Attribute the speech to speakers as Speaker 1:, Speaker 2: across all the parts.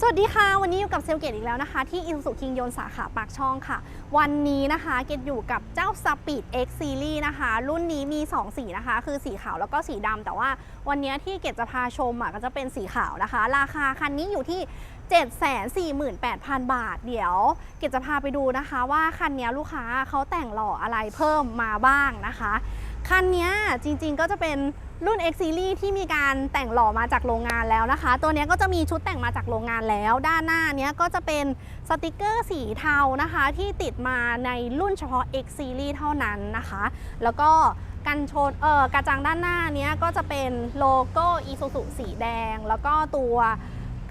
Speaker 1: สวัสดีค่ะ วันนี้อยู่กับเซลเกตอีกแล้วนะคะ ที่อินสุคิงยนสาขาปากช่องค่ะ วันนี้นะคะเกตอยู่กับเจ้า Speed X Series นะคะ รุ่นนี้มี 2 สีนะคะ คือสีขาวแล้วก็สีดำแต่ว่าวันนี้ที่เกตจะพาชมอะก็จะเป็นสีขาวนะคะ ราคาคันนี้อยู่ที่748,000 บาท เดี๋ยวเกตจะพาไปดูนะคะ ว่าคันนี้ลูกค้าเขาแต่งหล่ออะไรเพิ่มมาบ้างนะคะ คันนี้จริงๆก็จะเป็นรุ่น X Series ที่มีการแต่งหล่อมาจากโรงงานแล้วนะคะ ตัวนี้ก็จะมีชุดแต่งมาจากโรงงานแล้ว ด้านหน้าเนี้ยก็จะเป็นสติกเกอร์สีเทานะคะ ที่ติดมาในรุ่นเฉพาะ X Series เท่านั้นนะคะ แล้วก็กันชนเออกระจังด้านหน้าเนี้ยก็จะเป็นโลโก้ Isuzu สีแดง แล้วก็ตัว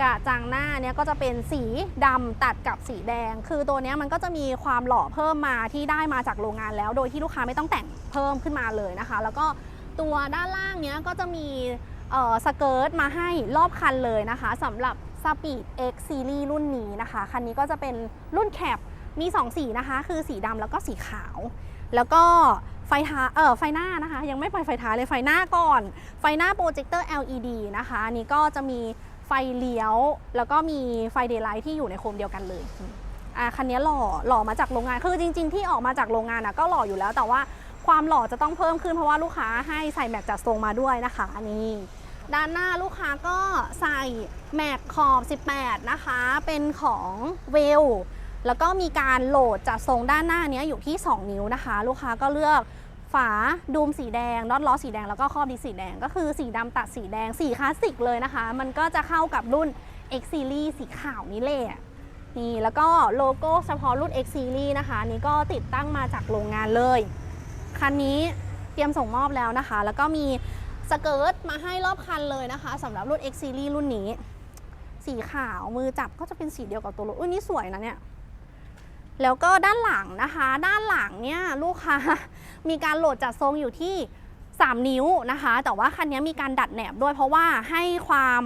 Speaker 1: กระจังหน้าเนี้ยก็จะเป็นสีดำตัดกับสีแดง คือตัวเนี้ยมันก็จะมีความหล่อเพิ่มมาที่ได้มาจากโรงงานแล้ว โดยที่ลูกค้าไม่ต้องแต่งเพิ่มขึ้นมาเลยนะคะ แล้วก็ตัวด้านล่างเนี้ยก็จะมีเอ่อสเกิร์ตมาให้รอบคันเลยนะคะสำหรับ Speed X Series รุ่นนี้นะคะ คันนี้ก็จะเป็นรุ่นแคปมี 2 สีนะคะ คือสีดำแล้วก็สีขาว แล้วก็ไฟท้ายเออไฟหน้านะคะ ยังไม่ไปไฟท้ายเลยไฟหน้าก่อน ไฟหน้าโปรเจคเตอร์ LED นะคะ อันนี้ก็จะมี ฟเลี้ยว แล้วก็มีไฟเดย์ไลท์ที่อยู่ในโคมเดียวกันเลยอะคันนี้หล่อหล่อมาจากโรงงานคือจริง ๆ ที่ออกมาจากโรงงานนะก็หล่ออยู่แล้ว แต่ว่าความหล่อจะต้องเพิ่มขึ้นเพราะว่าลูกค้าให้ใส่แม็กจัดทรงมาด้วยนะคะอันนี้ด้านหน้าลูกค้าก็ใส่แม็กขอบ 18 นะคะ เป็นของเวลแล้วก็มีการโหลดจัดทรงด้านหน้าเนี้ยอยู่ที่ 2 นิ้วนะคะ ลูกค้าก็เลือก ฝาดูมสีแดงน็อตล้อสีแดงแล้วก็ครอบดิสสีแดง ก็คือสีดำตัดสีแดงสีคลาสสิกเลยนะคะ มันก็จะเข้ากับรุ่น X Series สีขาวนี้เลยนี่แล้วก็โลโก้เฉพาะรุ่น X Series นะคะนนี้ก็ติดตั้งมาจากโรงงานเลย คันนี้เตรียมส่งมอบแล้วนะคะ แล้วก็มีสเกิร์ตมาให้รอบคันเลยนะคะสำหรับรุ่น X Series รุ่นนี้ สีขาวมือจับก็จะเป็นสีเดียวกับตัวรถอุ้ยนี่สวยนะเนี่ย แล้วก็ด้านหลังนะคะ ด้านหลังเนี่ยลูกค้ามีการโหลดจัดทรงอยู่ที่ 3 นิ้วนะคะ แต่ว่าคันนี้มีการดัดแหนบด้วยเพราะว่าให้ความ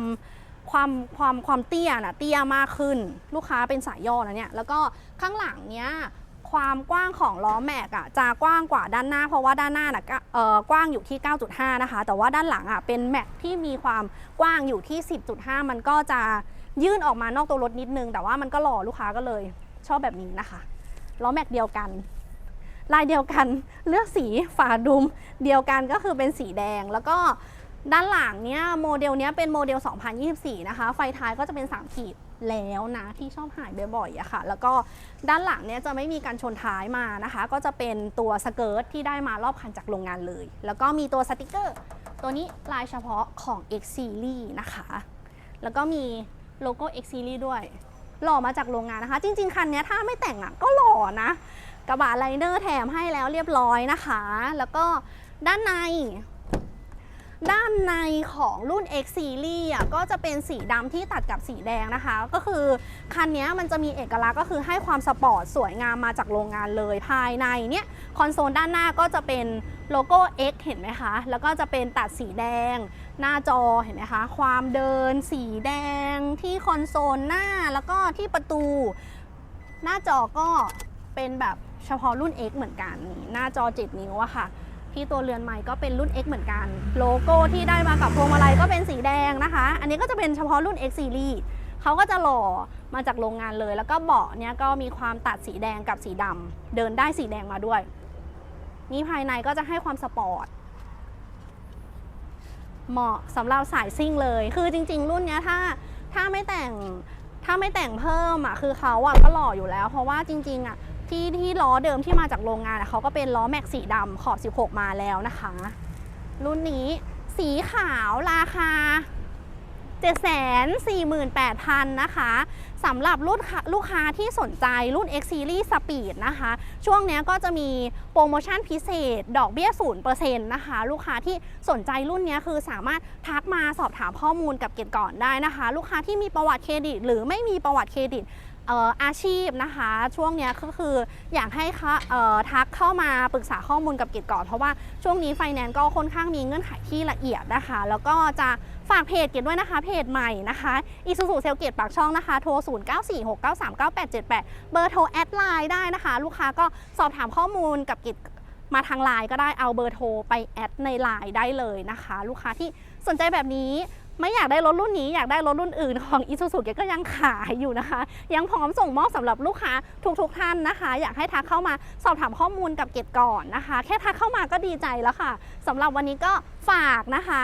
Speaker 1: ความความความเตี้ยนะเตี้ยมากขึ้น ลูกค้าเป็นสายย่อนะเนี่ยแล้วก็ข้างหลังเนี้ยความกว้างของล้อแม็กอะจะกว้างกว่าด้านหน้า เพราะว่าด้านหน้าน่ะก็เอ่อกว้างอยู่ที่ 9.5 นะคะ แต่ว่าด้านหลังอะเป็นแม็กที่มีความกว้างอยู่ที่ 10.5 มันก็จะยื่นออกมานอกตัวรถนิดนึง แต่ว่ามันก็หล่อลูกค้าก็เลย ชอบแบบนี้นะคะล้อแม็กเดียวกัน ลายเดียวกันเลือกสีฝาดุมเดียวกันก็คือเป็นสีแดงแล้วก็ด้านหลังเนี้ยโมเดลเนี้ยเป็นโมเดล 2024 นะคะ ไฟท้ายก็จะเป็น 3 ขีดแล้วนะที่ชอบหายบ่อยๆอะค่ะ แล้วก็ด้านหลังเนี้ยจะไม่มีการชนท้ายมานะคะ ก็จะเป็นตัวสเกิร์ตที่ได้มารอบคันจากโรงงานเลย แล้วก็มีตัวสติกเกอร์ ตัวนี้ลายเฉพาะของ X Series นะคะ แล้วก็มีโลโก้ X Series ด้วย หล่อมาจากโรงงานนะคะ จริง ๆ คันนี้ถ้าไม่แต่งอะก็หล่อนะ กระบะไลเนอร์แถมให้แล้วเรียบร้อยนะคะ แล้วก็ด้านใน ด้านในของรุ่น X Series อะก็จะเป็นสีดำที่ตัดกับสีแดงนะคะ ก็คือคันนี้มันจะมีเอกลักษณ์ก็คือให้ความสปอร์ตสวยงามมาจากโรงงานเลยภายในเนี่ยคอนโซลด้านหน้าก็จะเป็นโลโก้ X เห็นไหมคะ แล้วก็จะเป็นตัดสีแดง หน้าจอเห็นไหมคะ ความเดินสีแดงที่คอนโซลหน้าแล้วก็ที่ประตู หน้าจอก็เป็นแบบเฉพาะรุ่น X เหมือนกันนี่หน้าจอ 7 นิ้วอะค่ะ ที่ตัวเรือนไม้ก็เป็นรุ่น X เหมือนกัน โลโก้ที่ได้มากับพวงมาลัยก็เป็นสีแดงนะคะ อันนี้ก็จะเป็นเฉพาะรุ่น X Series เขาก็จะหล่อมาจากโรงงานเลย แล้วก็เบาะเนี้ยก็มีความตัดสีแดงกับสีดำเดินได้สีแดงมาด้วย นี่ภายในก็จะให้ความสปอร์ตเหมาะสำหรับสายซิ่งเลย คือจริง ๆ รุ่นเนี้ยถ้าถ้าไม่แต่งถ้าไม่แต่งเพิ่มอะคือเขาอะก็หล่ออยู่แล้ว เพราะว่าจริงๆอะ ที่ที่ล้อเดิมที่มาจากโรงงานเขาก็เป็นล้อแม็กสีดำขอบ 16 มาแล้วนะคะ รุ่นนี้สีขาวราคา 748,000 นะคะสำหรับรุ่นลูกค้าที่สนใจรุ่น X Series Speed นะคะ ช่วงนี้ก็จะมีโปรโมชั่นพิเศษ ดอกเบี้ย 0%นะคะ ลูกค้าที่สนใจรุ่นนี้คือสามารถทักมาสอบถามข้อมูลกับเกตก่อนได้นะคะ ลูกค้าที่มีประวัติเครดิต หรือไม่มีประวัติเครดิต อาชีพนะคะ ช่วงนี้ก็คืออยากให้ทักเข้ามาปรึกษาข้อมูลกับกิจก่อน เพราะว่าช่วงนี้ไฟแนนซ์ก็ค่อนข้างมีเงื่อนไขที่ละเอียดนะคะ แล้วก็จะฝากเพจเกดด้วยนะคะเพจใหม่นะคะอีซูซูเซลเกตปากช่องนะคะโทร 0946939878 เบอร์โทรแอดไลน์ได้นะคะ ลูกค้าก็สอบถามข้อมูลกับกิจมาทางไลน์ก็ได้เอาเบอร์โทรไปแอดในไลน์ได้เลยนะคะ ลูกค้าที่สนใจแบบนี้ ไม่อยากได้รถรุ่นนี้อยากได้รถรุ่นอื่นของ i s u z u เกก็ยังขายอยู่นะคะ ยังพร้อมส่งมอบสำหรับลูกค้าทุกๆท่านนะคะ อยากให้ทักเข้ามาสอบถามข้อมูลกับเกดก่อนนะคะ แค่ทักเข้ามาก็ดีใจแล้วค่ะสำหรับวันนี้ก็ฝากนะคะ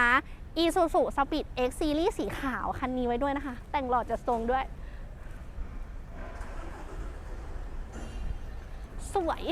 Speaker 1: i s u z u Speed X Series สีขาวคันนี้ไว้ด้วยนะคะ แต่งหล่อจะทรงด้วย สวย